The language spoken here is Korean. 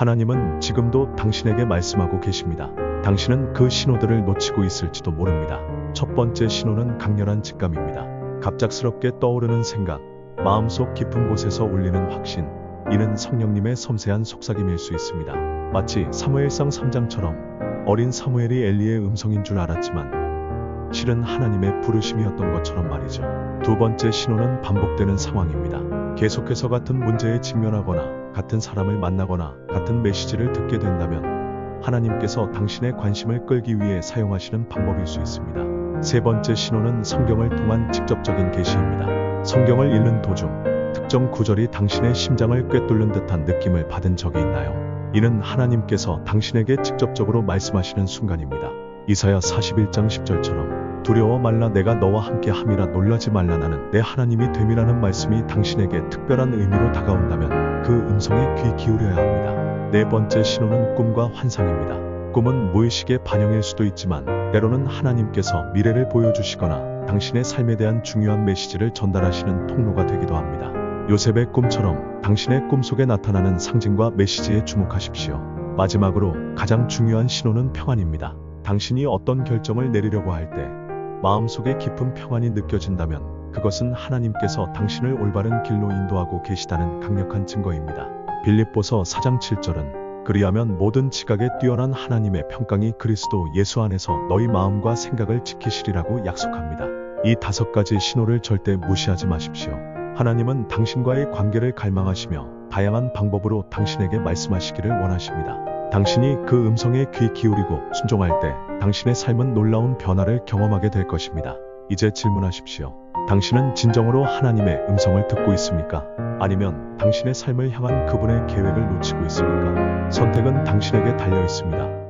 하나님은 지금도 당신에게 말씀하고 계십니다. 당신은 그 신호들을 놓치고 있을지도 모릅니다. 첫 번째 신호는 강렬한 직감입니다. 갑작스럽게 떠오르는 생각, 마음속 깊은 곳에서 울리는 확신, 이는 성령님의 섬세한 속삭임일 수 있습니다. 마치 사무엘상 3장처럼 어린 사무엘이 엘리의 음성인 줄 알았지만 실은 하나님의 부르심이었던 것처럼 말이죠. 두 번째 신호는 반복되는 상황입니다. 계속해서 같은 문제에 직면하거나 같은 사람을 만나거나 같은 메시지를 듣게 된다면 하나님께서 당신의 관심을 끌기 위해 사용하시는 방법일 수 있습니다. 세 번째 신호는 성경을 통한 직접적인 계시입니다. 성경을 읽는 도중 특정 구절이 당신의 심장을 꿰뚫는 듯한 느낌을 받은 적이 있나요? 이는 하나님께서 당신에게 직접적으로 말씀하시는 순간입니다. 이사야 41장 10절처럼 두려워 말라 내가 너와 함께 함이라 놀라지 말라 나는 내 하나님이 됨이라는 말씀이 당신에게 특별한 의미로 다가온다면 그 음성에 귀 기울여야 합니다. 네 번째 신호는 꿈과 환상입니다. 꿈은 무의식의 반영일 수도 있지만 때로는 하나님께서 미래를 보여주시거나 당신의 삶에 대한 중요한 메시지를 전달하시는 통로가 되기도 합니다. 요셉의 꿈처럼 당신의 꿈속에 나타나는 상징과 메시지에 주목하십시오. 마지막으로 가장 중요한 신호는 평안입니다. 당신이 어떤 결정을 내리려고 할 때 마음속에 깊은 평안이 느껴진다면 그것은 하나님께서 당신을 올바른 길로 인도하고 계시다는 강력한 증거입니다. 빌립보서 4장 7절은 그리하면 모든 지각에 뛰어난 하나님의 평강이 그리스도 예수 안에서 너희 마음과 생각을 지키시리라고 약속합니다. 이 다섯 가지 신호를 절대 무시하지 마십시오. 하나님은 당신과의 관계를 갈망하시며 다양한 방법으로 당신에게 말씀하시기를 원하십니다. 당신이 그 음성에 귀 기울이고 순종할 때 당신의 삶은 놀라운 변화를 경험하게 될 것입니다. 이제 질문하십시오. 당신은 진정으로 하나님의 음성을 듣고 있습니까? 아니면 당신의 삶을 향한 그분의 계획을 놓치고 있습니까? 선택은 당신에게 달려 있습니다.